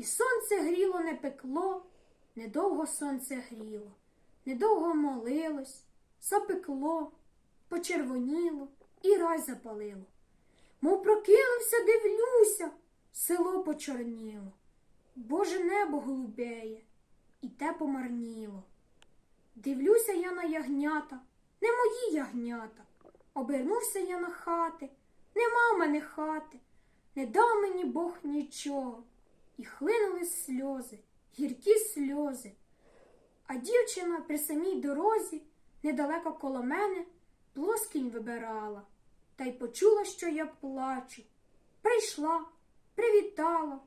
І сонце гріло, не пекло, недовго сонце гріло, недовго молилось, запекло, почервоніло і рай запалило. Мов прокинувся, дивлюся, село почорніло. Боже небо голубеє, і те помарніло. Дивлюся я на ягнята, не мої ягнята. Обернувся я на хати, нема мене хати, не дав мені Бог нічого. І хлинули сльози, гіркі сльози. А дівчина при самій дорозі, недалеко коло мене, плоскінь вибирала, та й почула, що я плачу. Прийшла, привітала,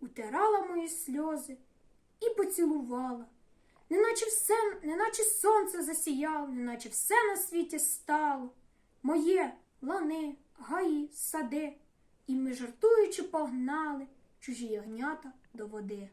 утирала мої сльози і поцілувала. Неначе все, неначе сонце засіяло, неначе все на світі стало. Моє лани, гаї, сади, і ми жартуючи погнали чужі ягнята до води.